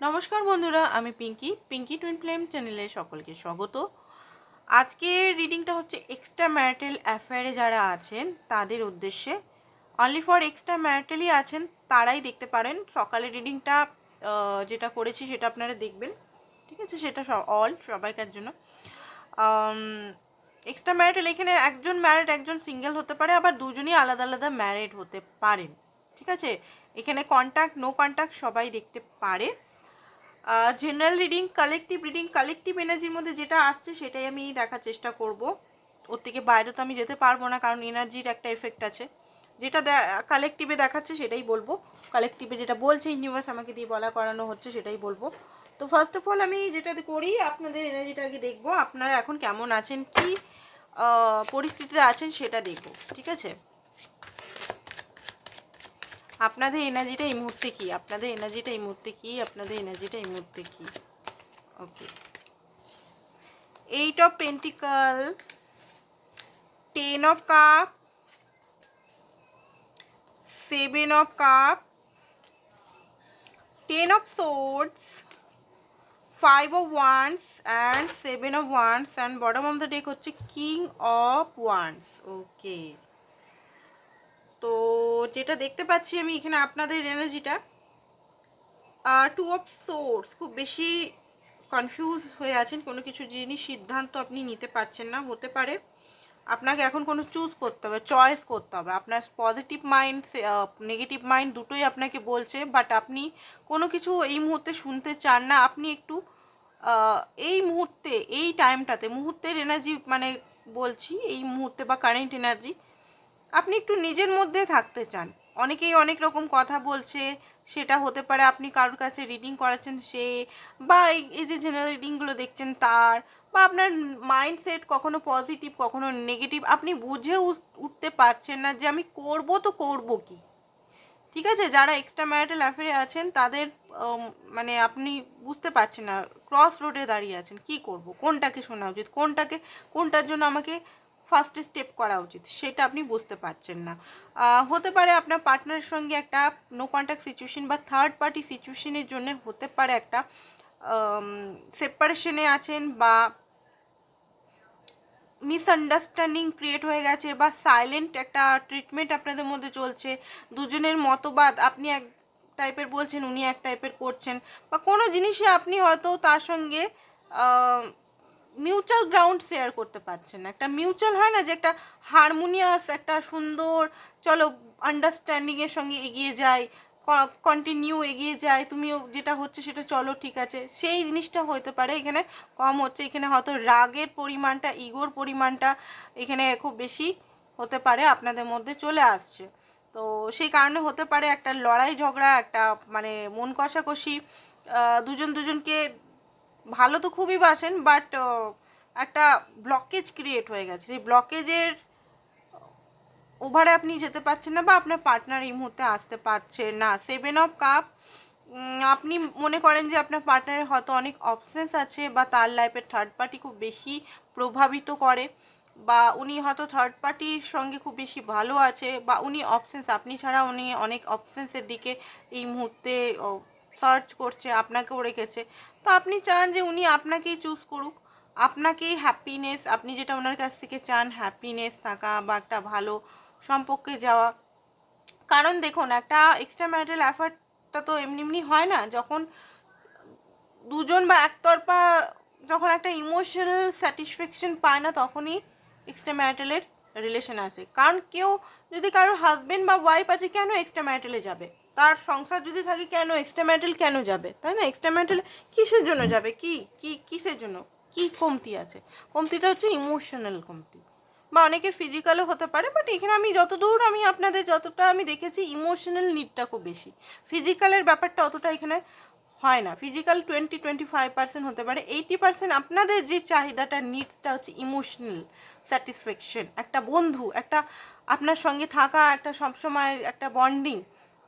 নমস্কার বন্ধুরা, আমি পিঙ্কি। পিঙ্কি টুইন ফ্লেম চ্যানেলে সকলকে স্বাগত। আজকের রিডিংটা হচ্ছে এক্সট্রা ম্যারিটাল অ্যাফেয়ারে যারা আছেন, তাদের উদ্দেশ্যে। অনলি ফর এক্সট্রা ম্যারিটালই আছেন, তারাই দেখতে পারেন। সকালের রিডিংটা যেটা করেছি সেটা আপনারা দেখবেন। ঠিক আছে? সেটা সব অল সবাইকার জন্য। এক্সট্রা ম্যারিটাল এখানে একজন ম্যারিড একজন সিঙ্গেল হতে পারে, আবার দুজনই আলাদা আলাদা ম্যারিড হতে পারেন। ঠিক আছে? এখানে কন্ট্যাক্ট নো কন্ট্যাক্ট সবাই দেখতে পারে। General reading collective reading collective এনার্জির মধ্যে যেটা আসছে সেটাই আমি দেখার চেষ্টা করব। ওর থেকে বাইরে তো আমি যেতে পারব না, কারণ এনার্জির একটা এফেক্ট আছে। যেটা কালেকটিভে দেখাচ্ছে সেটাই বলব। কালেকটিভে যেটা বলছে ইউনিভার্স আমাকে দিয়ে বলা করানো হচ্ছে সেটাই বলব। তো ফার্স্ট অফ অল আমি যেটা করি, আপনাদের এনার্জিটা আগে দেখব, আপনারা এখন কেমন আছেন, কি পরিস্থিতিতে আছেন সেটা দেখব, ঠিক আছে? আপনাদের এনার্জিটা এই মুহূর্তে কি? আপনাদের এনার্জিটা এই মুহূর্তে কি? আপনাদের এনার্জিটা এই মুহূর্তে কি? Okay eight of pentacle ten of cups seven of cups ten of swords five of wands and seven of wands and bottom of the deck হচ্ছে কিং অফ ওয়ান্স ওকে তো যেটা দেখতে পাচ্ছি আমি এখানে আপনাদের এনার্জিটা টু অফ সোর্স খুব বেশি কনফিউজ হয়ে আছেন, কোনো কিছু জিনিস সিদ্ধান্ত আপনি নিতে পারছেন না, হতে পারে। আপনাকে এখন কোনো চুজ করতে হবে চয়েস করতে হবে। আপনার পজিটিভ মাইন্ড নেগেটিভ মাইন্ড দুটোই আপনাকে বলছে বাট আপনি কোনো কিছু এই মুহূর্তে শুনতে চান না। আপনি একটু এই মুহূর্তে, এই টাইমটাতে মুহূর্তের এনার্জি মানে বলছি, এই মুহূর্তে বা কারেন্ট এনার্জি আপনি একটু নিজের মধ্যে থাকতে চান। অনেকেই অনেক রকম কথা বলছে, সেটা হতে পারে আপনি কারোর কাছে রিডিং করাচ্ছেন সে বা এই যে জেনারেল রিডিংগুলো দেখছেন তার বা আপনার মাইন্ডসেট কখনো পজিটিভ কখনো নেগেটিভ আপনি বুঝে উঠতে পারছেন না যে আমি করব তো করব কি। ঠিক আছে? যারা এক্সট্রা ম্যারিটাল অ্যাফেয়ারে আছেন, তাদের মানে আপনি বুঝতে পারছেন না ক্রস রোডে দাঁড়িয়ে আছেন, কি করব? কোনটাকে শোনা উচিত কোনটাকে, কোনটার জন্য আমাকে ফার্স্টে স্টেপ করা উচিত, সেটা আপনি বুঝতে পারছেন না। হতে পারে আপনার পার্টনারের সঙ্গে একটা নো কন্ট্যাক্ট সিচুয়েশন বা থার্ড পার্টি সিচুয়েশনের জন্য হতে পারে একটা সেপারেশনে আছেন বা মিসআন্ডারস্ট্যান্ডিং ক্রিয়েট হয়ে গেছে বা সাইলেন্ট একটা ট্রিটমেন্ট আপনাদের মধ্যে চলছে, দুজনের মতবাদ আপনি এক টাইপের বলছেন, উনি এক টাইপের করছেন, বা কোনো জিনিসে আপনি হয়তো তার সঙ্গে মিউচুয়াল গ্রাউন্ড শেয়ার করতে পারছেন না। একটা মিউচুয়াল হয় না যে একটা হারমোনিয়াস একটা সুন্দর, চলো আন্ডারস্ট্যান্ডিংয়ের সঙ্গে এগিয়ে যাই কন্টিনিউ এগিয়ে যায় তুমিও যেটা হচ্ছে সেটা চলো, ঠিক আছে। সেই জিনিসটা হতে পারে, এখানে কম হচ্ছে, এখানে হয়তো রাগের পরিমাণটা ইগোর পরিমাণটা এখানে খুব বেশি হতে পারে, আপনাদের মধ্যে চলে আসছে। তো সেই কারণে হতে পারে একটা লড়াই ঝগড়া, একটা মানে মন কষাকষি দুজন দুজনকে ভালো তো খুবই বাসেন বাট একটা ব্লকেজ ক্রিয়েট হয়ে গেছে। সেই ব্লকেজের ওভারে আপনি যেতে পারছেন না বা আপনার পার্টনার এই মুহূর্তে আসতে পারছে না। সেভেন অফ কাপ আপনি মনে করেন যে আপনার পার্টনারের হয়তো অনেক অপশানস আছে বা তার লাইফের থার্ড পার্টি খুব বেশি প্রভাবিত করে বা উনি হয়তো থার্ড পার্টির সঙ্গে খুব বেশি ভালো আছে বা উনি অপশানস আপনি ছাড়া উনি অনেক অপশানসের দিকে এই মুহূর্তে সার্চ করছে, আপনাকেও রেখেছে। তো আপনি চান যে উনি আপনাকেই চুজ করুক। আপনাকেই হ্যাপিনেস আপনি যেটা ওনার কাছ থেকে চান হ্যাপিনেস থাকা বা একটা ভালো সম্পর্কে যাওয়া। কারণ দেখুন, একটা এক্সট্রা ম্যারিটাল অ্যাফার্টটা তো এমনি এমনি হয় না। যখন দুজন বা একতরফা যখন একটা ইমোশনাল স্যাটিসফ্যাকশন পায় না, তখনই এক্সট্রা ম্যারিটালের রিলেশন আসে। কারণ কেউ যদি কারোর হাজব্যান্ড বা ওয়াইফ আছে, কেন এক্সট্রা ম্যারিটালে যাবে? তার সংসার যদি থাকে কেন? এক্সট্রা কেন যাবে? তাই না? এক্সট্রা কিসের জন্য যাবে? কি? কি, কিসের জন্য? কি কমতি আছে? কমতিটা হচ্ছে ইমোশনাল কমতি। বা অনেকের ফিজিক্যালও হতে পারে বাট এখানে আমি যতদূর আমি আপনাদের যতটা আমি দেখেছি ইমোশনাল নিডটা খুব বেশি। ফিজিক্যালের ব্যাপারটা অতটা এখানে হয় না। Physical twenty twenty five percent হতে পারে। এইটি পার্সেন্ট আপনাদের যে চাহিদাটা নিডসটা হচ্ছে ইমোশনাল স্যাটিসফ্যাকশন একটা বন্ধু, একটা আপনার সঙ্গে থাকা, একটা সবসময় একটা বন্ডিং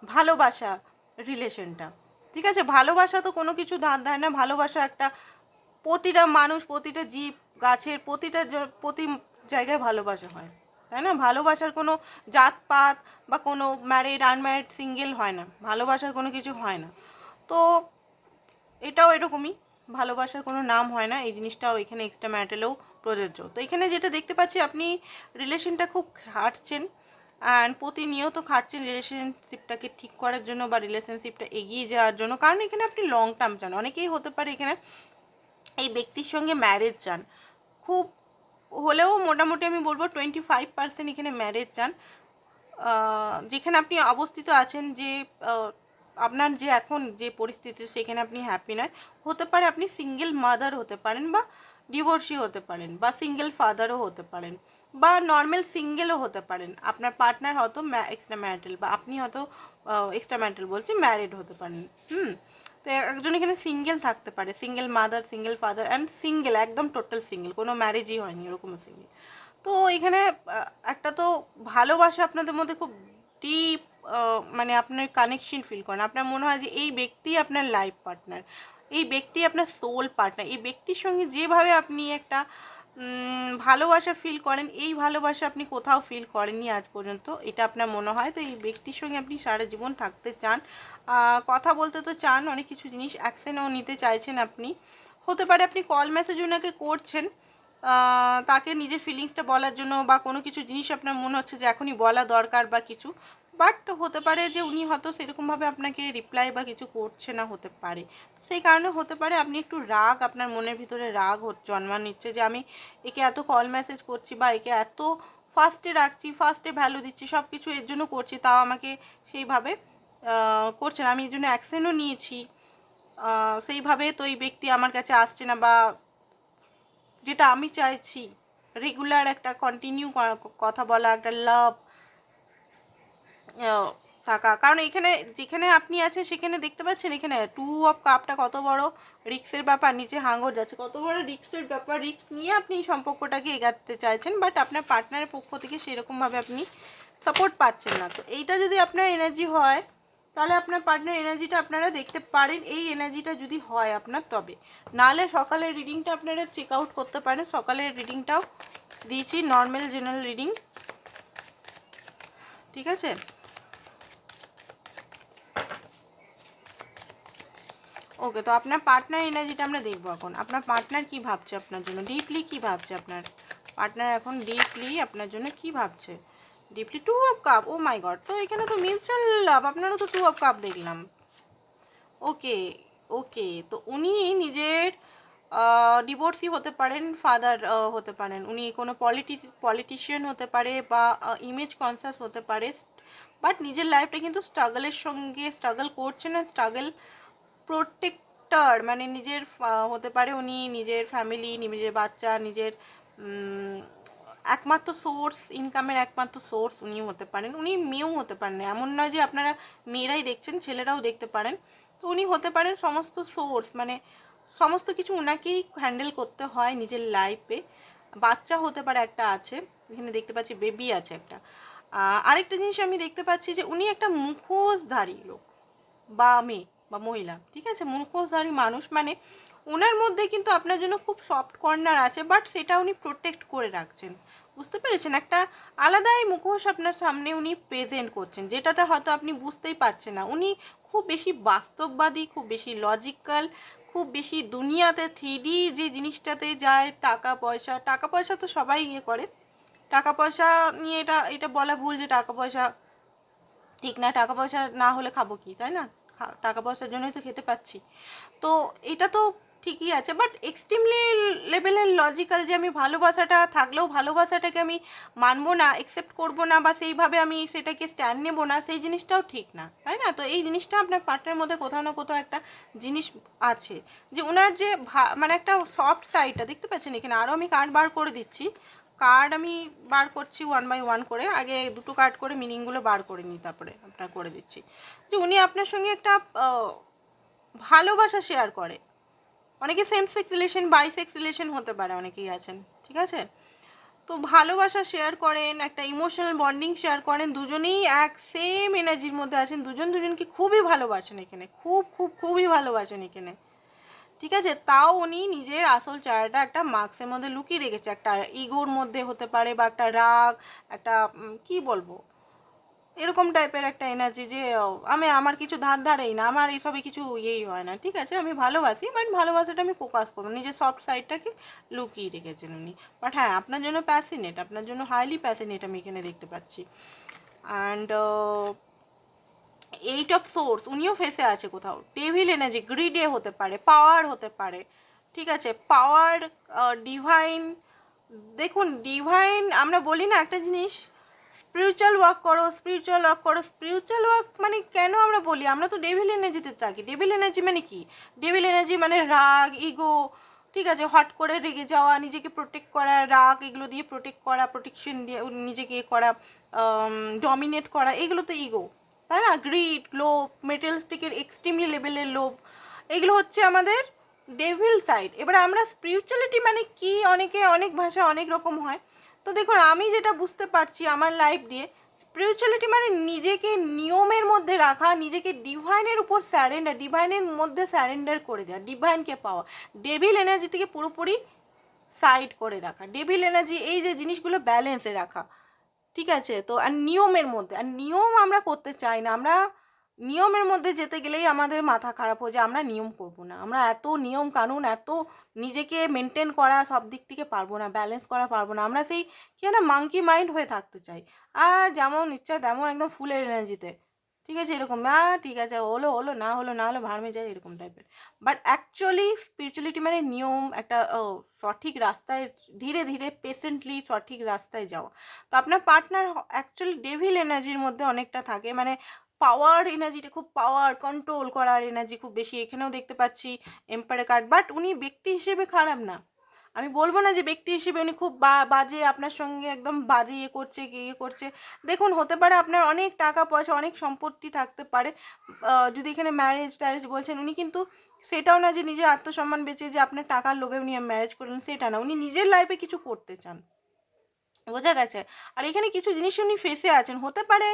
ভালোবাসা রিলেশনটা। ঠিক আছে? ভালোবাসা তো কোনো কিছু ধার ধার না। ভালোবাসা একটা প্রতিটা মানুষ, প্রতিটা জীব, গাছের প্রতিটা প্রতি জায়গায় ভালোবাসা হয়। তাই না? ভালোবাসার কোনো জাতপাত বা কোনো ম্যারিড আনম্যারিড সিঙ্গেল হয় না। ভালোবাসার কোনো কিছু হয় না। তো এটাও এরকমই। ভালোবাসার কোনো নাম হয় না। এই জিনিসটাও এখানে এক্সট্রা ম্যাটেলেও প্রযোজ্য। তো এখানে যেটা দেখতে পাচ্ছি, আপনি রিলেশনটা খুব খাটছেন অ্যান্ড প্রতিনিয়ত খাটছেন রিলেশনশিপটাকে ঠিক করার জন্য বা রিলেশনশিপটা এগিয়ে যাওয়ার জন্য। কারণ এখানে আপনি লং টার্ম চান। অনেকেই হতে পারে এখানে এই ব্যক্তির সঙ্গে ম্যারেজ চান। খুব হলেও মোটামুটি আমি বলব টোয়েন্টি ফাইভ পার্সেন্ট এখানে ম্যারেজ চান। যেখানে আপনি অবস্থিত আছেন যে আপনার যে এখন যে পরিস্থিতি, সেখানে আপনি হ্যাপি নয়। হতে পারে আপনি সিঙ্গেল মাদার হতে পারেন বা ডিভোর্সি হতে পারেন বা সিঙ্গেল ফাদারও হতে পারেন। বা নর্মাল সিঙ্গেলও হতে পারেন। আপনার পার্টনার হয়তো এক্সট্রা ম্যারিটাল বা আপনি হয়তো এক্সট্রা ম্যারিটাল বলছি ম্যারিড হতে পারেন। হুম? তো একজন এখানে সিঙ্গেল থাকতে পারে। Single mother single father and single একদম টোটাল সিঙ্গেল কোনো ম্যারেজই হয়নি এরকম সিঙ্গেল তো এখানে একটা তো ভালোবাসা আপনাদের মধ্যে খুব ডিপ মানে আপনার কানেকশন ফিল করেন আপনার মনে হয় যে এই ব্যক্তি আপনার লাইফ পার্টনার এই ব্যক্তি আপনার সোল পার্টনার এই ব্যক্তির সঙ্গে যেভাবে আপনি একটা ভালোবাসা ফিল করেন। এই ভালোবাসা আপনি কোথাও ফিল করেননি আজ পর্যন্ত। এটা আপনার মনে হয়। তো এই ব্যক্তির সঙ্গে আপনি সারা জীবন থাকতে চান। কথা বলতে তো চান, অনেক কিছু জিনিস অ্যাকশনও নিতে চাইছেন আপনি। হতে পারে আপনি কল মেসেজ ওনাকে করছেন। তাকে নিজের ফিলিংসটা বলার জন্য বা কোনো কিছু জিনিস আপনার মনে হচ্ছে যে এখনই বলা দরকার বা কিছু। বাট হতে পারে যে উনি হয়তো সেরকমভাবে আপনাকে রিপ্লাই বা কিছু করছে না হতে পারে। তো সেই কারণে হতে পারে আপনি একটু রাগ, আপনার মনের ভিতরে রাগ জন্মা নিচ্ছে যে আমি একে এত কল মেসেজ করছি বা একে এত ফার্স্টে রাখছি ফার্স্টে ভ্যালু দিচ্ছি সব কিছু এর জন্য করছি, তাও আমাকে সেইভাবে করছে না। আমি এই জন্য অ্যাকশনও নিয়েছি। সেইভাবে তো এই ব্যক্তি আমার কাছে আসছে না বা যেটা আমি চাইছি রেগুলার একটা কন্টিনিউ কথা বলা, একটা লাভ থাকা। কারণ এখানে, যেখানে আপনি আছেন, সেখানে দেখতে পাচ্ছেন এখানে টু অফ কাপটা কত বড়? রিক্সের ব্যাপার, নিচে হাঙ্গর যাচ্ছে। কত বড় রিক্সের ব্যাপার? রিক্স নিয়ে আপনি সম্পর্কটাকে এগাতে চাইছেন বাট আপনার পার্টনারের পক্ষ থেকে সেরকমভাবে আপনি সাপোর্ট পাচ্ছেন না। তো এইটা যদি আপনার এনার্জি হয়, তাহলে আপনার পার্টনার এনার্জিটা আপনারা দেখতে পারেন। এই এনার্জিটা যদি হয় আপনার, তবে। নাহলে সকালের রিডিংটা আপনারা চেক আউট করতে পারেন। সকালের রিডিংটাও দিয়েছি নর্মাল জেনারেল রিডিং ঠিক আছে? ওকে তো আপনার পার্টনার এনার্জিটা আমরা দেখব এখন। আপনার পার্টনার কি ভাবছে আপনার জন্য? ডিপলি কি ভাবছে আপনার? পার্টনার এখন ডিপলি আপনার জন্য কি ভাবছে? Deeply two of cups oh my god তো এখানে তো মিউচুয়াল লাভ আপনারও তো টু অফ কাপ দেখলাম। ওকে ওকে তো উনি নিজের ডিভোর্সি হতে পারেন ফাদার হতে পারেন। উনি কোনো পলিটি পলিটিশিয়ান হতে পারে বা ইমেজ কনসাস হতে পারে। বাট নিজের লাইফটা কিন্তু স্ট্রাগলের সঙ্গে স্ট্রাগল করছেন না স্ট্রাগল প্রোটেক্টর মানে নিজের হতে পারে উনি নিজের ফ্যামিলি নিজের বাচ্চা, নিজের একমাত্র সোর্স ইনকামের একমাত্র সোর্স উনি হতে পারেন। উনি মেয়েও হতে পারেন এমন নয় যে আপনারা মেয়েরাই দেখছেন, ছেলেরাও দেখতে পারেন। তো উনি হতে পারেন সমস্ত সোর্স মানে সমস্ত কিছু ওনাকেই হ্যান্ডেল করতে হয় নিজের লাইফে বাচ্চা হতে পারে একটা আছে, এখানে দেখতে পাচ্ছি বেবি আছে একটা। আরেকটা জিনিস আমি দেখতে পাচ্ছি যে উনি একটা মুখোশধারী লোক, বা মেয়ে। বা মহিলা, ঠিক আছে? মুখোশধারী মানুষ মানে ওনার মধ্যে কিন্তু আপনার জন্য খুব সফট কর্নার আছে বাট সেটা উনি প্রোটেক্ট করে রাখছেন। বুঝতে পেরেছেন? একটা আলাদাই মুখোশ আপনার সামনে উনি প্রেজেন্ট করছেন, যেটাতে হয়তো আপনি বুঝতেই পারছেন না। উনি খুব বেশি বাস্তববাদী, খুব বেশি লজিক্যাল খুব বেশি দুনিয়াতে থ্রিডি যে জিনিসটাতে যায়, টাকা পয়সা টাকা পয়সা তো সবাই ইয়ে করে। টাকা পয়সা নিয়ে এটা এটা বলা ভুল যে টাকা পয়সা, ঠিক না, টাকা পয়সা না হলে খাব কি, তাই না? টাকা পয়সার জন্যই তো খেতে পাচ্ছি। তো এটা তো ঠিকই আছে বাট এক্সট্রিমলি লেভেলের লজিক্যাল যে আমি ভালোবাসাটা, থাকলেও ভালোবাসাটাকে আমি মানবো না একসেপ্ট করব না, বা সেইভাবে আমি সেটাকে স্ট্যান্ড নেব না, সেই জিনিসটাও ঠিক না, তাই না? তো এই জিনিসটা আপনার পার্টনারের মধ্যে কোথাও না কোথাও একটা জিনিস আছে, যে ওনার যে মানে একটা সফট সাইডটা দেখতে পাচ্ছেন এখানে? আরও আমি কার্ড বার করে দিচ্ছি কার্ড আমি বার করছি ওয়ান বাই ওয়ান করে। আগে দুটো কার্ড করে মিনিংগুলো বার করে নিই, তারপরে আপনার করে দিচ্ছি। যে উনি আপনার সঙ্গে একটা ভালোবাসা শেয়ার করে। অনেকে same sex relation bi sex relation হতে পারে, অনেকেই আছেন, ঠিক আছে? তো ভালোবাসা শেয়ার করেন, একটা ইমোশনাল বন্ডিং শেয়ার করেন, দুজনেই এক সেম এনার্জির মধ্যে আছেন, দুজন দুজনকে খুবই ভালোবাসেন এখানে, খুব খুব, খুবই ভালোবাসেন এখানে। ঠিক আছে? তাও উনি নিজের আসল চেহারাটা একটা মার্কসের মধ্যে লুকিয়ে রেখেছে। একটা ইগোর মধ্যে হতে পারে বা একটা রাগ, একটা কি বলব? এরকম টাইপের একটা এনার্জি যে আমি, আমার কিছু ধার ধারেই না, আমার এইসবে কিছু ইয়েই হয় না, ঠিক আছে? আমি ভালোবাসি বাট ভালোবাসাটা আমি প্রকাশ করব নিজের সফট সাইডটাকে লুকিয়ে রেখেছেন উনি। বাট হ্যাঁ আপনার জন্য প্যাসিনেট আপনার জন্য হাইলি প্যাসিনেট আমি এখানে দেখতে পাচ্ছি। অ্যান্ড এইট অফ সোর্স উনিও ফেসে আছে কোথাও। টেভিল এনার্জি গ্রিডে হতে পারে পাওয়ার হতে পারে। ঠিক আছে পাওয়ার ডিভাইন দেখুন ডিভাইন আমরা বলি না একটা জিনিস স্পিরিচুয়াল ওয়ার্ক করো স্পিরিচুয়াল ওয়ার্ক করো স্পিরিচুয়াল ওয়ার্ক মানে কেন আমরা বলি? আমরা তো ডেভিল এনার্জিতে থাকি। ডেভিল এনার্জি মানে কি? ডেভিল এনার্জি মানে রাগ ইগো ঠিক আছে, হট করে রেগে যাওয়া, নিজেকে প্রোটেক্ট করা, রাগ এগুলো দিয়ে প্রোটেক্ট করা প্রোটেকশন দিয়ে নিজেকে করা ডমিনেট করা, এগুলো তো ইগো তাই না? গ্রিড লোভ মেটেলস্টিকের এক্সট্রিমলি লেভেলের লোভ, এগুলো হচ্ছে আমাদের ডেভিল সাইড এবার আমরা স্পিরিচুয়ালিটি মানে কি? অনেকে অনেক ভাষা অনেক রকম হয়। তো দেখুন, আমি যেটা বুঝতে পারছি আমার লাইফ দিয়ে স্পিরিচুয়ালিটি মানে নিজেকে নিয়মের মধ্যে রাখা, নিজেকে ডিভাইনের উপর স্যারেন্ডার ডিভাইনের মধ্যে স্যারেন্ডার করে দেওয়া ডিভাইনকে পাওয়া। ডেভিল এনার্জি থেকে পুরোপুরি সাইড করে রাখা। ডেভিল এনার্জি এই যে জিনিসগুলো ব্যালেন্সে রাখা। ঠিক আছে? তো, আর নিয়মের মধ্যে, আর নিয়ম আমরা করতে চাই না। আমরা নিয়মের মধ্যে যেতে গেলেই আমাদের মাথা খারাপ হয়ে যায়। আমরা নিয়ম করব না। আমরা এত নিয়ম কানুন, এত নিজেকে মেনটেন করা সব দিক থেকে পারব না ব্যালেন্স করা পারব না। আমরা সেই কি না মাঙ্কি মাইন্ড হয়ে থাকতে চাই। আর যেমন ইচ্ছা তেমন একদম ফুলের এনার্জিতে ঠিক আছে? এরকম না ঠিক আছে, হলো হলো, না হলো না হলো ভাড়মে যায়, এরকম টাইপের বাট অ্যাকচুয়ালি স্পিরিচুয়ালিটি মানে নিয়ম, একটা সঠিক রাস্তায়, ধীরে ধীরে পেশেন্টলি সঠিক রাস্তায় যাওয়া। তো আপনার পার্টনার অ্যাকচুয়ালি ডেভিল এনার্জির মধ্যে অনেকটা থাকে। মানে পাওয়ার এনার্জিটা খুব পাওয়ার কন্ট্রোল করার এনার্জি খুব বেশি। এখানেও দেখতে পাচ্ছি এম্পায়ার কার্ড বাট উনি ব্যক্তি হিসেবে খারাপ না। আমি বলব না যে ব্যক্তি হিসেবে উনি খুব বাজে, আপনার সঙ্গে একদম বাজে ইয়ে করছে, কি ইয়ে করছে। দেখুন, হতে পারে আপনার অনেক টাকা পয়সা, অনেক সম্পত্তি থাকতে পারে। যদি এখানে ম্যারেজ ট্যারেজ বলছেন, উনি কিন্তু সেটাও না যে নিজের আত্মসম্মান বেঁচে যে আপনার টাকার লোভে উনি ম্যারেজ করলেন, সেটা না। উনি নিজের লাইফে কিছু করতে চান। বোঝা গেছে? আর এখানে কিছু জিনিস উনি ফেসে আছেন। হতে পারে,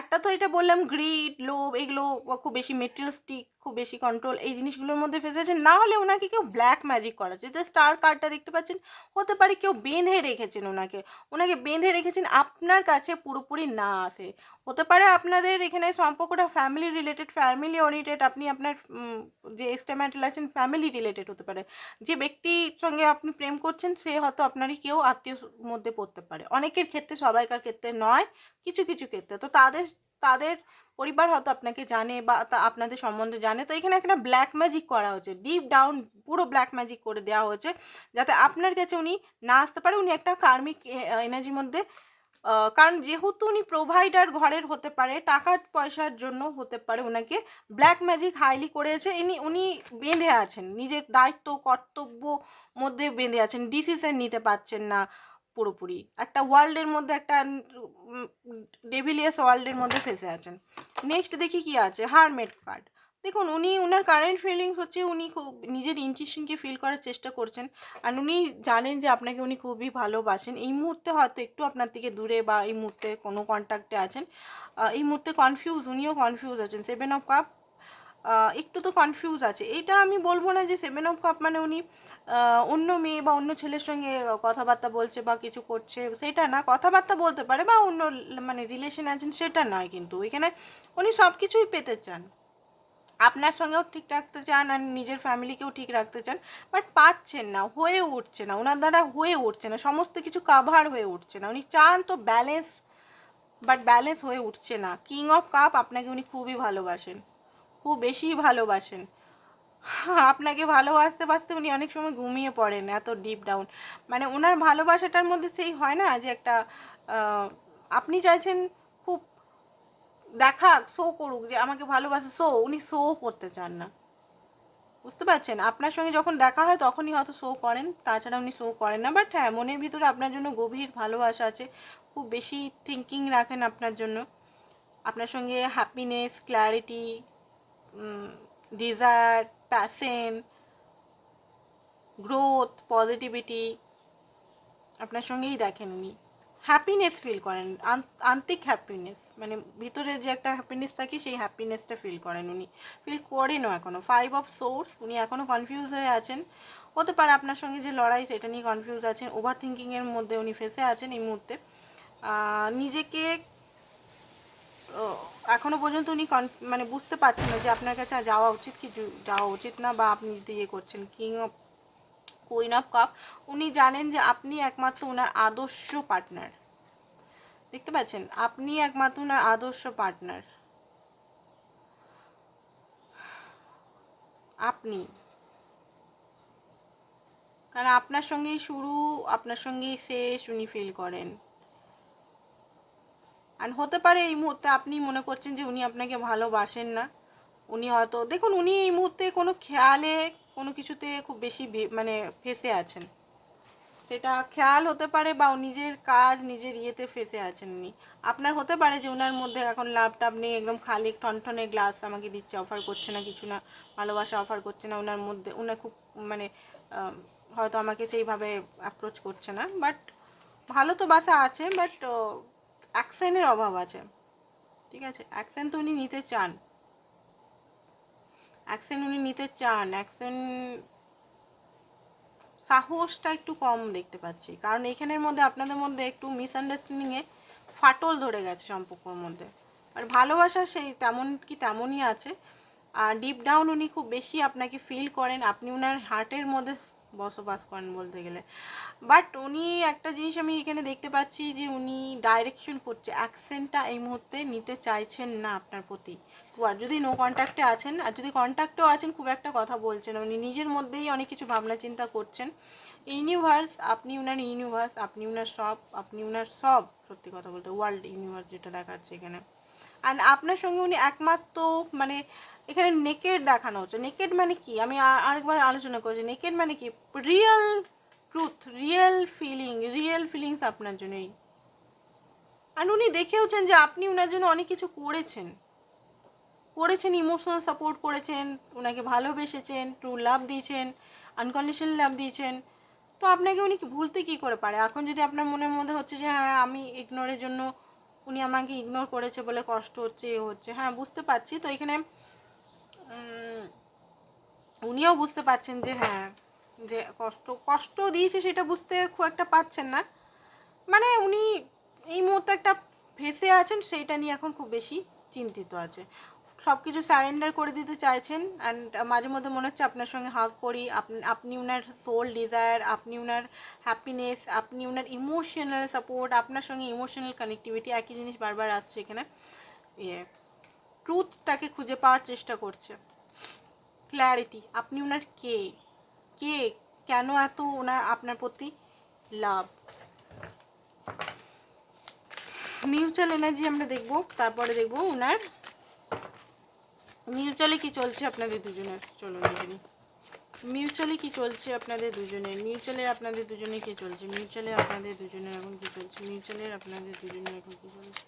একটা তো এটা বললাম গ্রিড লোভ, এগুলো খুব বেশি মেটেরিয়ালিস্টিক খুব বেশি কন্ট্রোল এই জিনিসগুলোর মধ্যে ফেসে আছেন না হলে ওনাকে কেউ ব্ল্যাক ম্যাজিক করাচ্ছে। যে স্টার কার্ডটা দেখতে পাচ্ছেন, হতে পারে কেউ বেঁধে রেখেছেন ওনাকে। ওনাকে বেঁধে রেখেছেন, আপনার কাছে পুরোপুরি না আসে। হতে পারে আপনাদের এখানে সম্পর্কটা ফ্যামিলি রিলেটেড ফ্যামিলি ওরিয়েন্টেড আপনি আপনার যে এক্সটেমেন্টাল আছেন ফ্যামিলি রিলেটেড হতে পারে। যে ব্যক্তির সঙ্গে আপনি প্রেম করছেন, সে হয়তো আপনারই কেউ আত্মীয় মধ্যে পড়তে পারে। অনেকের ক্ষেত্রে, সবাইকার ক্ষেত্রে নয়, কিছু কিছু ক্ষেত্রে। তো তাদের তাদের পরিবার হয়তো আপনাকে জানে বা আপনাদের সম্বন্ধে জানে। তো এখানে একটা ব্ল্যাক ম্যাজিক করা হয়েছে। ডিপ ডাউন পুরো ব্ল্যাক ম্যাজিক করে দেওয়া হয়েছে যাতে আপনার কাছে উনি না আসতে পারে। উনি একটা কার্মিক এনার্জির মধ্যে কারণ যেহেতু উনি প্রোভাইডার ঘরের হতে পারে, টাকা পয়সার জন্য হতে পারে ওনাকে ব্ল্যাক ম্যাজিক হাইলি করেছে। ইনি, উনি বেঁধে আছেন। নিজের দায়িত্ব, কর্তব্য মধ্যে বেঁধে আছেন। ডিসিশন নিতে পারছেন না। পুরোপুরি। একটা ওয়ার্ল্ডের মধ্যে একটা ডেভিলিয়াস ওয়ার্ল্ডের মধ্যে ফেসে আছেন। নেক্সট দেখি কি আছে হারমেট কার্ড দেখুন, উনি ওনার কারেন্ট ফিলিংস হচ্ছে উনি খুব, নিজের ইনটিউশনকে ফিল করার চেষ্টা করছেন। আর উনি জানেন যে আপনাকে উনি খুবই ভালোবাসেন। এই মুহূর্তে হয়তো একটু আপনার থেকে দূরে বা এই মুহূর্তে কোনো কন্ট্যাক্টে আছেন। এই মুহূর্তে কনফিউজ উনিও কনফিউজ আছেন। সেভেন অফ কাপ একটু তো কনফিউজ আছে। এইটা আমি বলব না যে সেভেন অফ কাপ মানে উনি অন্য মেয়ে বা অন্য ছেলের সঙ্গে কথাবার্তা বলছে বা কিছু করছে, সেটা না। কথাবার্তা বলতে পারে বা অন্য মানে রিলেশন আছেন সেটা নয় কিন্তু। এখানে উনি সব কিছুই পেতে চান। আপনার সঙ্গেও ঠিক রাখতে চান আর নিজের ফ্যামিলিকেও ঠিক রাখতে চান। বাট পাচ্ছেন না, হয়ে উঠছে না। ওনার দ্বারা হয়ে উঠছে না। সমস্ত কিছু কাভার হয়ে উঠছে না। উনি চান তো ব্যালেন্স বাট ব্যালেন্স হয়ে উঠছে না। কিং অফ কাপ আপনাকে উনি খুবই ভালোবাসেন। খুব বেশি ভালোবাসেন। আপনাকে ভালোবাসতে, বাসতে উনি অনেক সময় ঘুমিয়ে পড়েন, এত ডিপ ডাউন মানে ওনার ভালোবাসাটার মধ্যে সেই হয় না যে একটা আপনি চাইছেন খুব দেখাক শো করুক, যে আমাকে ভালোবাসে শো উনি শো করতে চান না। বুঝতে পারছেন? আপনার সঙ্গে যখন দেখা হয়, তখনই হয়তো শো করেন, তাছাড়া উনি শো করেন না। বাট হ্যাঁ মনের ভিতরে আপনার জন্য গভীর ভালোবাসা আছে, খুব বেশি থিঙ্কিং রাখেন আপনার জন্য। আপনার সঙ্গে happiness clarity desire passion growth positivity আপনার সঙ্গেই দেখেন উনি। হ্যাপিনেস ফিল করেন আন্তিক হ্যাপিনেস মানে ভিতরে যে একটা হ্যাপিনেস থাকে, সেই হ্যাপিনেসটা ফিল করেন উনি। ফিল করেনও এখনও ফাইভ অফ সোর্স উনি এখনও কনফিউজ হয়ে আছেন। হতে পারে আপনার সঙ্গে যে লড়াই, সেটা নিয়ে কনফিউজ আছেন। ওভার থিঙ্কিংয়ের মধ্যে উনি ফেসে আছেন এই মুহূর্তে। নিজেকে ও, এখনও পর্যন্ত উনি মানে বুঝতে পারছেন না যে আপনার কাছে যাওয়া উচিত কি যাওয়া উচিত না বা আপনি যদি ইয়ে করছেন king of queen of cups উনি জানেন যে আপনি একমাত্র ওনার আদর্শ পার্টনার দেখতে পাচ্ছেন? আপনি একমাত্র ওনার আদর্শ পার্টনার আপনি। কারণ আপনার সঙ্গেই শুরু আপনার সঙ্গেই শেষ উনি ফিল করেন। আর হতে পারে এই মুহূর্তে আপনি মনে করছেন যে উনি আপনাকে ভালোবাসেন না। উনি হয়তো, দেখুন, উনি এই মুহূর্তে কোনো খেয়ালে, কোনো কিছুতে খুব বেশি মানে ফেসে আছেন। সেটা খেয়াল হতে পারে বা নিজের কাজ, নিজের ইয়েতে ফেসে আছেন উনি। আপনার হতে পারে যে ওনার মধ্যে এখন লাভ টাভ নেই, একদম খালি ঠনঠনে গ্লাস আমাকে দিচ্ছে অফার করছে না কিছু না, ভালোবাসা অফার করছে না ওনার মধ্যে উনি খুব মানে হয়তো আমাকে সেইভাবে অ্যাপ্রোচ করছে না। বাট ভালো তো বাসা আছে বাট অ্যাকশনের অভাব আছে। ঠিক আছে? অ্যাকশন তো উনি নিতে চান। অ্যাকশন উনি নিতে চান। অ্যাকশন সাহসটা একটু কম দেখতে পাচ্ছি। কারণ এখানের মধ্যে, আপনাদের মধ্যে একটু মিসআন্ডারস্ট্যান্ডিংয়ে ফাটল ধরে গেছে সম্পর্কর মধ্যে। আর ভালোবাসা সেই তেমন কি তেমনই আছে। আর ডিপ ডাউন উনি খুব বেশি আপনাকে ফিল করেন। আপনি ওনার হার্টের মধ্যে বসবাস করেন বলতে গেলে। বাট উনি একটা জিনিস আমি এখানে দেখতে পাচ্ছি যে উনি ডাইরেকশন করছে অ্যাকসেন্টটা এই মুহূর্তে নিতে চাইছেন না আপনার প্রতি। আর যদি নো কন্ট্যাক্টে আছেন, আর যদি কন্ট্যাক্টেও আছেন, খুব একটা কথা বলছেন উনি নিজের মধ্যেই অনেক কিছু ভাবনা চিন্তা করছেন। ইউনিভার্স আপনি উনার ইউনিভার্স আপনি উনার সব, আপনি উনার সব, সত্যি কথা বলতে ওয়ার্ল্ড ইউনিভার্স যেটা দেখাচ্ছে এখানে। অ্যান্ড আপনার সঙ্গে উনি একমাত্র মানে এখানে নেকেড দেখানো হচ্ছে। নেকেড মানে কি? আমি আরেকবার আলোচনা করেছি নেকেড মানে কি? Real truth real feeling real feelings আপনার জন্যই আর উনি দেখেওছেন যে আপনি ওনার জন্য অনেক কিছু করেছেন। করেছেন ইমোশনাল সাপোর্ট করেছেন ওনাকে ভালোবেসেছেন ট্রু লাভ দিয়েছেন আনকন্ডিশনাল লাভ দিয়েছেন। তো আপনাকে উনি কি ভুলতে কি করে পারে? এখন যদি আপনার মনের মধ্যে হচ্ছে যে হ্যাঁ আমি ইগনোরের জন্য উনি আমাকে ইগনোর করেছে বলে কষ্ট হচ্ছে, এ হচ্ছে হ্যাঁ বুঝতে পারছি। তো এখানে উনিও বুঝতে পারছেন যে হ্যাঁ যে কষ্ট কষ্ট দিয়েছে সেটা বুঝতে খুব একটা পারছেন না। মানে উনি এই মুহূর্তে একটা ফেসে আছেন, সেইটা নিয়ে এখন খুব বেশি চিন্তিত আছে। সব কিছু সারেন্ডার করে দিতে চাইছেন অ্যান্ড মাঝে মধ্যে মনে হচ্ছে আপনার সঙ্গে হাগ করি, আপনি আপনি উনার সোল ডিজায়ার আপনি উনার হ্যাপিনেস আপনি উনার ইমোশনাল সাপোর্ট আপনার সঙ্গে ইমোশনাল কানেক্টিভিটি একই জিনিস বারবার আসছে এখানে। ইয়ে ট্রুথটাকে খুঁজে পাওয়ার চেষ্টা করছে। ক্ল্যারিটি আপনি ওনার কে? কে? কেন এত ওনার, আপনার প্রতি লাভ মিউচুয়াল এনার্জি আমরা দেখব, তারপরে দেখব ওনার মিউচুয়ালি কি চলছে আপনাদের দুজনের? চলো দুজনে মিউচুয়ালি কি চলছে আপনাদের দুজনের? মিউচুয়ালি আপনাদের দুজনে কি চলছে? মিউচুয়ালি আপনাদের দুজনের এখন কি চলছে? মিউচুয়ালি আপনাদের দুজনের এখন কি চলছে?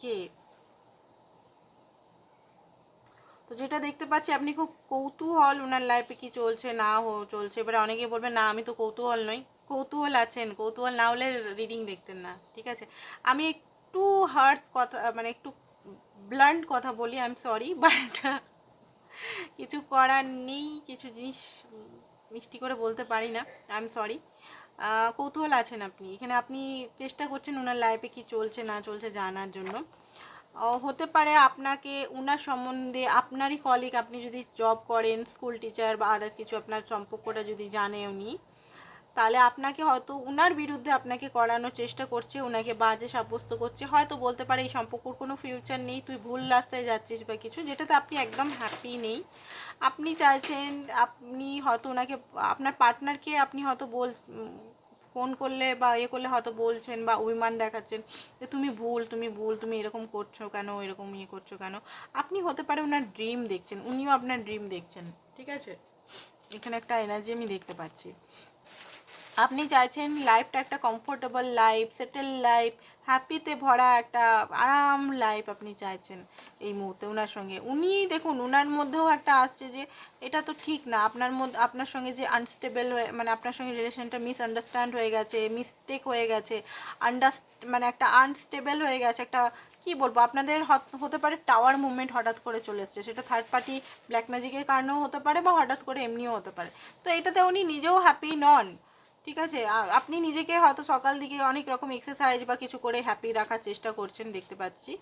কে? তো যেটা দেখতে পাচ্ছি, আপনি খুব কৌতূহল ওনার লাইফে কি চলছে, না হো, চলছে। এবারে অনেকে বলবে, না, আমি তো কৌতূহল নই। কৌতূহল আছেন, কৌতূহল না হলে রিডিং দেখতেন না, ঠিক আছে? আমি একটু হার্স কথা মানে একটু ব্লান্ট কথা বলি আই এম সরি বাট কিছু করার নেই, কিছু জিনিস মিষ্টি করে বলতে পারি না আই এম সরি কৌতূহল আছেন আপনি। এখানে আপনি চেষ্টা করছেন ওনার লাইফে কি চলছে, না চলছে জানার জন্য। হতে পারে আপনাকে ওনার সম্বন্ধে আপনারই কলিগ আপনি যদি জব করেন স্কুল টিচার বা আদার্স কিছু আপনার সম্পর্কটা যদি জানে উনি। তাহলে আপনাকে হয়তো উনার বিরুদ্ধে আপনাকে করানোর চেষ্টা করছে ওনাকে বাজে সাব্যস্ত করছে, হয়তো বলতে পারে এই সম্পর্কর কোনো ফিউচার নেই, তুই ভুল রাস্তায় যাচ্ছিস বা কিছু, যেটাতে আপনি একদম হ্যাপি নেই। আপনি চাইছেন, আপনি হয়তো ওনাকে আপনার পার্টনারকে আপনি হয়তো বল ফোন করলে বা ইয়ে করলে হয়তো বলছেন বা অভিমান দেখাচ্ছেন যে তুমি ভুল তুমি ভুল, তুমি এরকম করছ কেন, এরকম ইয়ে করছ কেন? আপনি হতে পারে ওনার ড্রিম দেখছেন, উনিও আপনার ড্রিম দেখছেন, ঠিক আছে? এখানে একটা এনার্জি আমি দেখতে পাচ্ছি। আপনি চাইছেন লাইফটা একটা কমফোর্টেবল লাইফ সেটেল লাইফ হ্যাপিতে ভরা একটা আরাম লাইফ আপনি চাইছেন এই মুহূর্তে ওনার সঙ্গে। উনি দেখুন ওনার মধ্যেও একটা আসছে যে এটা তো ঠিক না। আপনার মধ্যে, আপনার সঙ্গে যে আনস্টেবল হয়ে মানে আপনার সঙ্গে রিলেশনটা মিসআন্ডারস্ট্যান্ড হয়ে গেছে মিস্টেক হয়ে গেছে আন্ডার মানে একটা আনস্টেবল হয়ে গেছে, একটা কি বলব, আপনাদের হত- পারে টাওয়ার মুভমেন্ট হঠাৎ করে চলে এসছে। সেটা থার্ড পার্টি ব্ল্যাক ম্যাজিকের কারণেও হতে পারে বা হঠাৎ করে এমনিও হতে পারে। তো এটাতে উনি নিজেও হ্যাপি নন। ঠিক আছে? আপনি নিজেকে হয়তো সকাল দিকে অনেক রকম এক্সারসাইজ বা কিছু করে হ্যাপি রাখার চেষ্টা করছেন দেখতে পাচ্ছি।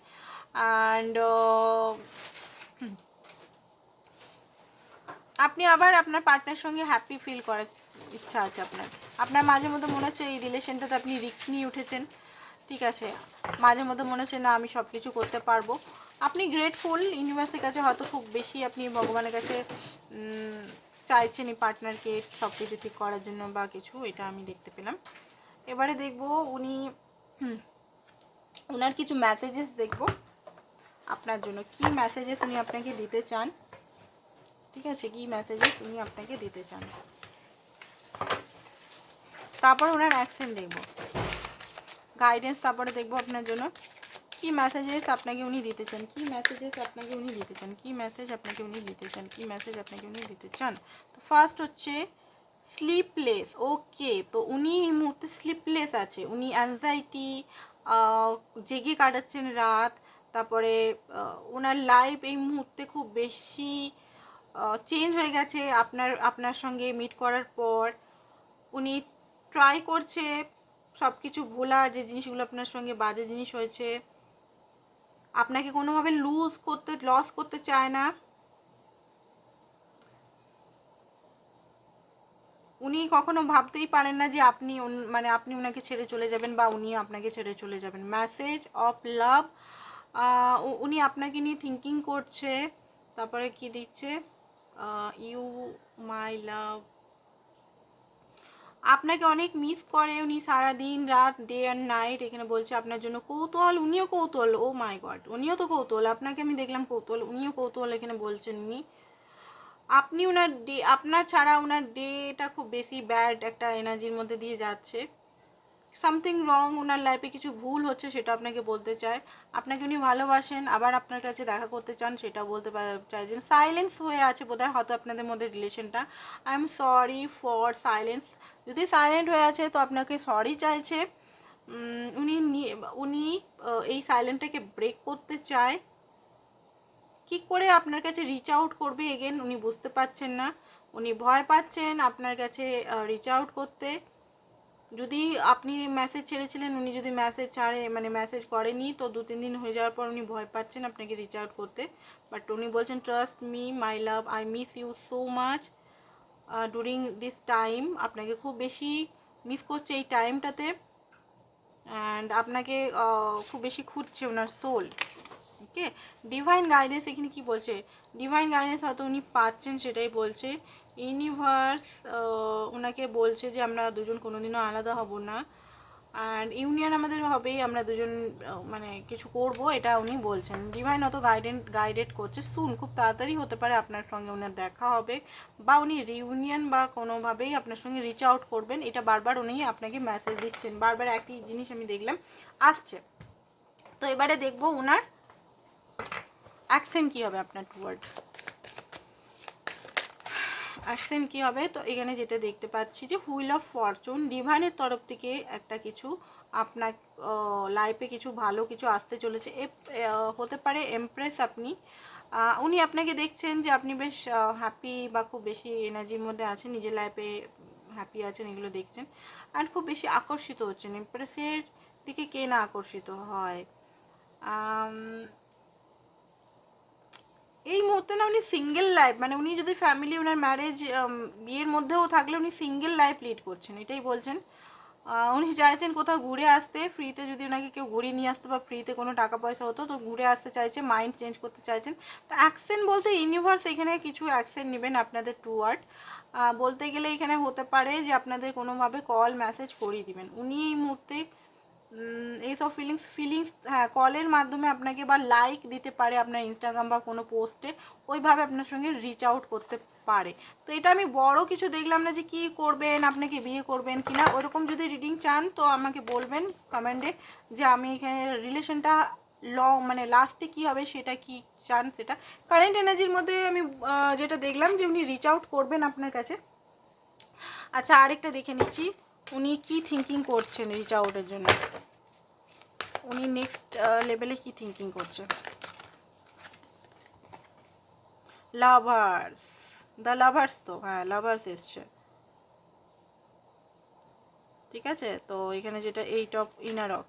অ্যান্ড আপনি আবার আপনার পার্টনার সঙ্গে হ্যাপি ফিল করার ইচ্ছা আছে আপনার। আপনার মাঝে মধ্যে মনে হচ্ছে এই রিলেশনটাতে আপনি রিস্ক নিয়ে উঠেছেন। ঠিক আছে? মাঝে মধ্যে মনে হচ্ছে, না, আমি সব কিছু করতে পারব। আপনি গ্রেটফুল ইউনিভার্সের কাছে হয়তো খুব বেশি আপনি ভগবানের কাছে চাইছেন পার্টনারকে সব কিছু ঠিক করার জন্য বা কিছু, এটা আমি দেখতে পেলাম। এবারে দেখব উনি ওনার কিছু মেসেজেস দেখব। আপনার জন্য কি মেসেজেস উনি আপনাকে দিতে চান? ঠিক আছে, কি মেসেজেস উনি আপনাকে দিতে চান? তারপর ওনার অ্যাকশন দেখব। গাইডেন্স তারপরে দেখব আপনার জন্য। কি মেসেজেস আপনাকে উনি দিতে চান কি মেসেজেস আপনাকে উনি দিতে চান কি মেসেজ আপনাকে উনি দিতে চান কি মেসেজ আপনাকে উনি দিতে চান তো ফার্স্ট হচ্ছে স্লিপলেস ওকে তো উনি এই মুহূর্তে স্লিপলেস আছে। উনি অ্যাংজাইটি জেগে কাটাচ্ছেন রাত। তারপরে ওনার লাইফ এই মুহূর্তে খুব বেশি চেঞ্জ হয়ে গেছে আপনার আপনার সঙ্গে মিট করার পর। উনি ট্রাই করছে সব কিছু ভোলার যে জিনিসগুলো আপনার সঙ্গে বাজে জিনিস হয়েছে। আপনাকে কোনোভাবে লুজ করতে লস করতে চায় না। উনি কখনো ভাবতেই পারেন না যে আপনি মানে আপনি ওনাকে ছেড়ে চলে যাবেন বা উনি আপনাকে ছেড়ে চলে যাবেন। মেসেজ অফ লাভ উনি আপনাকে নিয়ে থিঙ্কিং করছে। তারপরে কি দিচ্ছে? ইউ মাই লাভ আপনাকে অনেক মিস করে উনি সারাদিন রাত ডে অ্যান্ড নাইট এখানে বলছে আপনার জন্য কৌতূহল, উনিও কৌতূহল ও মাই গড উনিও তো কৌতূহল, আপনাকে আমি দেখলাম কৌতূহল, উনিও কৌতূহল এখানে বলছেন উনি। আপনি ওনার ডে আপনার ছাড়া ওনার ডেটা খুব বেশি ব্যাড একটা এনার্জির মধ্যে দিয়ে যাচ্ছে। সামথিং রং ওনার লাইফে কিছু ভুল হচ্ছে সেটা আপনাকে বলতে চায়। আপনাকে উনি ভালোবাসেন, আবার আপনার কাছে দেখা করতে চান সেটা বলতে চাইছেন। সাইলেন্স হয়ে আছে বোধহয় হয়তো আপনাদের মধ্যে রিলেশনটা I am sorry for silence যদি সাইলেন্ট হয়ে আছে তো আপনাকে সরি চাইছে। উনি উনি এই সাইলেন্টটাকে ব্রেক করতে চায়। কি করে আপনার কাছে রিচ আউট করবে? এগেন উনি বুঝতে পারছেন না। উনি ভয় পাচ্ছেন আপনার কাছে রিচ আউট করতে। যদি আপনি মেসেজ ছেড়েছিলেন, উনি যদি মেসেজ ছাড়ে মানে মেসেজ করেনি, তো দু, তিন দিন হয়ে যাওয়ার পর উনি ভয় পাচ্ছেন আপনাকে রিচ আউট করতে। বাট উনি বলছেন trust me my love I miss you so much during this time আপনাকে খুব বেশি মিস করছে এই টাইমটাতে অ্যান্ড আপনাকে খুব বেশি খুঁজছে ওনার সোল ওকে ডিভাইন গাইডেন্স এখানে কি বলছে? ডিভাইন গাইডেন্স হয়তো উনি পাচ্ছেন, সেটাই বলছে। ইউনিভার্স ওনাকে বলছে যে আমরা দুজন কোনোদিনও আলাদা হব না। অ্যান্ড ইউনিয়ন আমাদের হবেই, আমরা দুজন মানে কিছু করব, এটা উনি বলছেন। ডিভাইন অত গাইডেন্ট গাইডেড করছে শুন খুব তাড়াতাড়ি হতে পারে আপনার সঙ্গে ওনার দেখা হবে। বা উনি রিউনিয়ন বা কোনোভাবেই আপনার সঙ্গে রিচ আউট করবেন, এটা বারবার উনি আপনাকে মেসেজ দিচ্ছেন। বারবার একই জিনিস আমি দেখলাম, আসছে। তো এবারে দেখব ওনার অ্যাকশন কী হবে আপনার টুয়ার্ড অ্যাকশন কি হবে? তো এখানে যেটা দেখতে পাচ্ছি যে হুইল অফ ফরচুন ডিভাইনের তরফ থেকে একটা কিছু আপনার লাইফে কিছু ভালো কিছু আসতে চলেছে। এ- হতে পারে এমপ্রেস আপনি। উনি আপনাকে দেখছেন যে আপনি বেশ হ্যাপি বা খুব বেশি এনার্জির মধ্যে আছেন, নিজের লাইফে হ্যাপি আছেন, এগুলো দেখছেন। আর খুব বেশি আকর্ষিত হচ্ছেন। এমপ্রেসের দিকে কে না আকর্ষিত হয়? এই মুহূর্তে না উনি সিঙ্গেল লাইফ মানে উনি যদি ফ্যামিলি ওনার ম্যারেজ বিয়ের মধ্যেও থাকলে উনি সিঙ্গেল লাইফ লিড করছেন, এটাই বলছেন। উনি চাইছেন কোথাও ঘুরে আসতে ফ্রিতে যদি ওনাকে কেউ ঘুরিয়ে নিয়ে আসতো বা ফ্রিতে কোনো টাকা পয়সা হতো, তো ঘুরে আসতে চাইছে মাইন্ড চেঞ্জ করতে চাইছেন। তো অ্যাকশন বলতে ইউনিভার্স এখানে কিছু অ্যাকশন নেবেন আপনাদের টুয়ার্ড বলতে গেলে এখানে হতে পারে যে আপনাদের কোনোভাবে কল মেসেজ করিয়ে দিবেন। উনি এই মুহূর্তে এইসব ফিলিংস ফিলিংস হ্যাঁ কলের মাধ্যমে আপনাকে বা লাইক দিতে পারে আপনার ইনস্টাগ্রাম বা কোনো পোস্টে ওইভাবে আপনার সঙ্গে রিচ আউট করতে পারে। তো এটা আমি বড় কিছু দেখলাম না যে কি করবেন আপনাকে বিয়ে করবেন কিনা ওরকম যদি রিডিং চান, তো আমাকে বলবেন কমেন্টে যে আমি এখানে রিলেশনটা লং মানে লাস্টে কি হবে, সেটা কি চান সেটা। কারেন্ট এনার্জির মধ্যে আমি যেটা দেখলাম যে উনি রিচ আউট করবেন আপনার কাছে। আচ্ছা আরেকটা দেখে নিচ্ছি। উনি কি থিঙ্কিং করছেন রিচ আউটের জন্য? উনি নেক্সট লেভেলে কি থিঙ্কিং করছে? লাভার্স দ্য লাভার্স তো হ্যাঁ লাভার্স এসছে। ঠিক আছে? তো এখানে যেটা এইট অফ ইনারক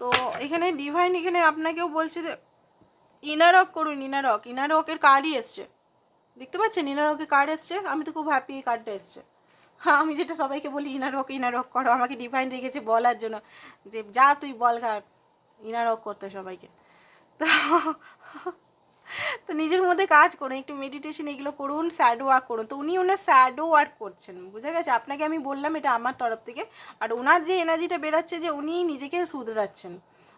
তো এখানে ডিভাইন এখানে আপনাকেও বলছে যে ইনারক করুন ইনারক ইনারকের কার্ডই এসছে। দেখতে পাচ্ছেন? ইনারকের কার্ড এসছে। আমি তো খুব হ্যাপি এই কার্ডটা এসছে। আমি যেটা সবাইকে বলি, ইনারক ইনারক করো। আমাকে ডিভাইন রেখেছে বলার জন্য। যে যা তুই বল ঘাট ইনারক করতে সবাইকে। তো তো নিজের মধ্যে কাজ করুন, একটু মেডিটেশন এগুলো করুন স্যাডো ওয়ার্ক করুন। তো উনি ওনার স্যাডো ওয়ার্ক করছেন, বুঝে গেছে? আপনাকে আমি বললাম এটা আমার তরফ থেকে। আর ওনার যে এনার্জিটা বেরাচ্ছে যে উনি নিজেকে শুধরাচ্ছেন।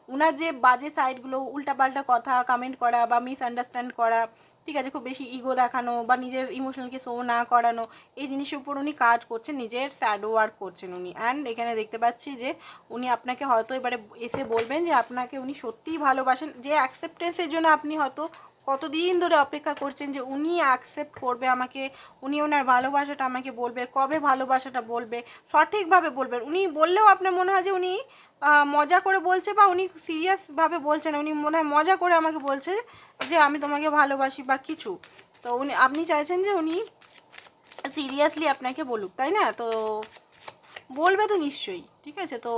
ওনার যে বাজে সাইডগুলো উল্টাপাল্টা কথা কমেন্ট করা বা মিসআন্ডারস্ট্যান্ড করা ঠিক আছে, খুব বেশি ইগো দেখানো বা নিজের ইমোশনালকে শো না করানো, এই জিনিসের উপর উনি কাজ করছেন, নিজের স্যাডো ওয়ার্ক করছেন উনি। অ্যান্ড এখানে দেখতে পাচ্ছি যে উনি আপনাকে হয়তো এবারে এসে বলবেন যে আপনাকে উনি সত্যিই ভালোবাসেন, যে অ্যাকসেপ্টেন্সের জন্য আপনি হয়তো কতদিন ধরে অপেক্ষা করছেন যে উনি অ্যাকসেপ্ট করবে আমাকে, উনি ওনার ভালোবাসাটা আমাকে বলবে, কবে ভালোবাসাটা বলবে, সঠিকভাবে বলবেন উনি বললেও আপনার মনে হয় যে উনি মজা করে বলছে বা উনি সিরিয়াসভাবে বলছেন উনি মনে হয় মজা করে আমাকে বলছে যে আমি তোমাকে ভালোবাসি বা কিছু। তো উনি, আপনি চাইছেন যে উনি সিরিয়াসলি আপনাকে বলুক, তাই না? তো বলবে তো নিশ্চয়ই, ঠিক আছে? তো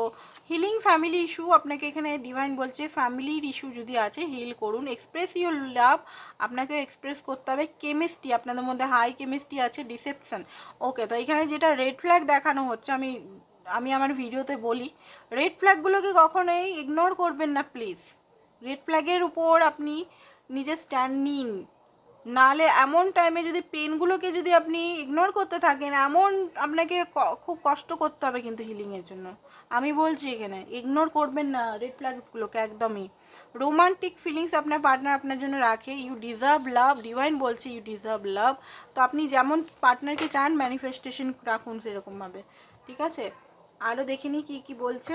হিলিং ফ্যামিলি ইস্যু আপনাকে এখানে ডিভাইন বলছে ফ্যামিলির ইস্যু যদি আছে হিল করুন। এক্সপ্রেস ইউর লাভ আপনাকে এক্সপ্রেস করতে হবে কেমিস্ট্রি আপনাদের মধ্যে হাই কেমিস্ট্রি আছে ডিসেপশন ওকে তো এখানে যেটা রেড ফ্ল্যাগ দেখানো হচ্ছে, আমি আমি আমার ভিডিওতে বলি রেড ফ্ল্যাগগুলোকে কখনোই ইগনোর করবেন না প্লিজ রেড ফ্ল্যাগের উপর আপনি নিজের স্ট্যান্ড নিন। নালে এমন টাইমে যদি পেনগুলোকে যদি আপনি ইগনোর করতে থাকেন, এমন আপনাকে খুব কষ্ট করতে হবে কিন্তু হিলিংয়ের জন্য। আমি বলছি এখানে ইগনোর করবেন না রেড ফ্ল্যাগসগুলোকে একদমই। রোমান্টিক ফিলিংস আপনার পার্টনার আপনার জন্য রাখে। ইউ ডিজার্ভ লাভ ডিভাইন বলছে ইউ ডিজার্ভ লাভ তো আপনি যেমন পার্টনারকে চান ম্যানিফেস্টেশন রাখুন সেরকমভাবে ঠিক আছে? আরও দেখিনি কি কি বলছে।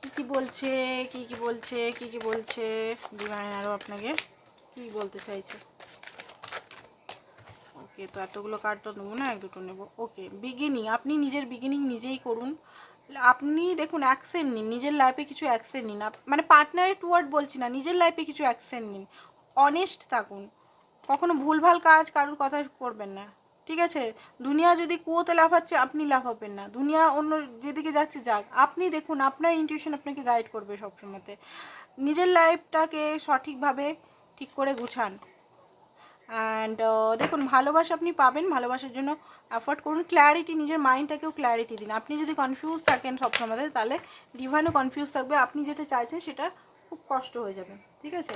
কি কি বলছে, কি কি বলছে, কি কি বলছে। ডিভাইন আরও আপনাকে কি বলতে চাইছে। ওকে, তো এতগুলো কার্ড তো নেব না, এক দুটো নেব। ওকে বিগিনিং আপনি নিজের বিগিনিং নিজেই করুন। আপনি দেখুন অ্যাকশন নিন, নিজের লাইফে কিছু অ্যাকশন নিন। মানে পার্টনারের টুয়ার্ড বলছি না, নিজের লাইফে কিছু অ্যাকশন নিন। অনেস্ট থাকুন। কখনো ভুলভাল কাজ কারোর কথা করবেন না। ঠিক আছে? দুনিয়া যদি কুয়োতে লাফাচ্ছে, আপনি লাফাবেন না। দুনিয়া অন্য যেদিকে যাচ্ছে, যাক। আপনি দেখুন, আপনার ইনটিউশন আপনাকে গাইড করবে সবসময়তে। নিজের লাইফটাকে সঠিকভাবে ঠিক করে গুছান। অ্যান্ড দেখুন, ভালোবাসা আপনি পাবেন, ভালোবাসার জন্য অ্যাফোর্ড করুন। ক্ল্যারিটি নিজের মাইন্ডটাকেও ক্ল্যারিটি দিন। আপনি যদি কনফিউজ থাকেন সবসময় তাহলে ডিভাইনও কনফিউজ থাকবে। আপনি যেটা চাইছেন, সেটা খুব কষ্ট হয়ে যাবে। ঠিক আছে?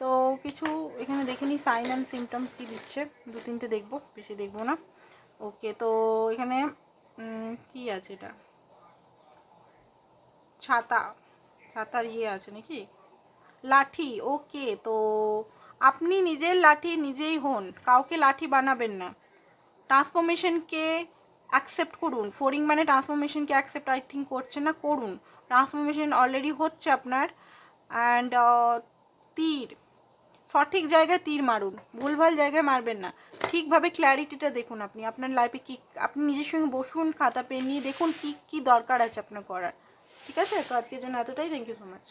তো কিছু, এখানে দেখে নিই সাইন অ্যান্ড সিমটমস কী দিচ্ছে। দু, তিনটে দেখব, বেশি দেখব না। ওকে তো এখানে কি আছে এটা? ছাতা। ছাতার ইয়ে আছে নাকি? লাঠি। ওকে তো আপনি নিজের লাঠি নিজেই হন, কাউকে লাঠি বানাবেন না। ট্রান্সফরমেশনকে অ্যাকসেপ্ট করুন। ফোরিং মানে ট্রান্সফরমেশনকে অ্যাকসেপ্ট আই থিঙ্ক করছে না, করুন। ট্রান্সফরমেশন অলরেডি হচ্ছে আপনার। অ্যান্ড তীর। সঠিক জায়গায় তীর মারুন। ভুলভাল জায়গায় মারবেন না। ঠিকভাবে ক্ল্যারিটিটা দেখুন আপনি। আপনার লাইফে কী, আপনি নিজের সঙ্গে বসুন, খাতা পেন নিয়ে দেখুন কী কী দরকার আছে আপনার করার। ঠিক আছে? তো আজকের জন্য এতটাই। Thank you so much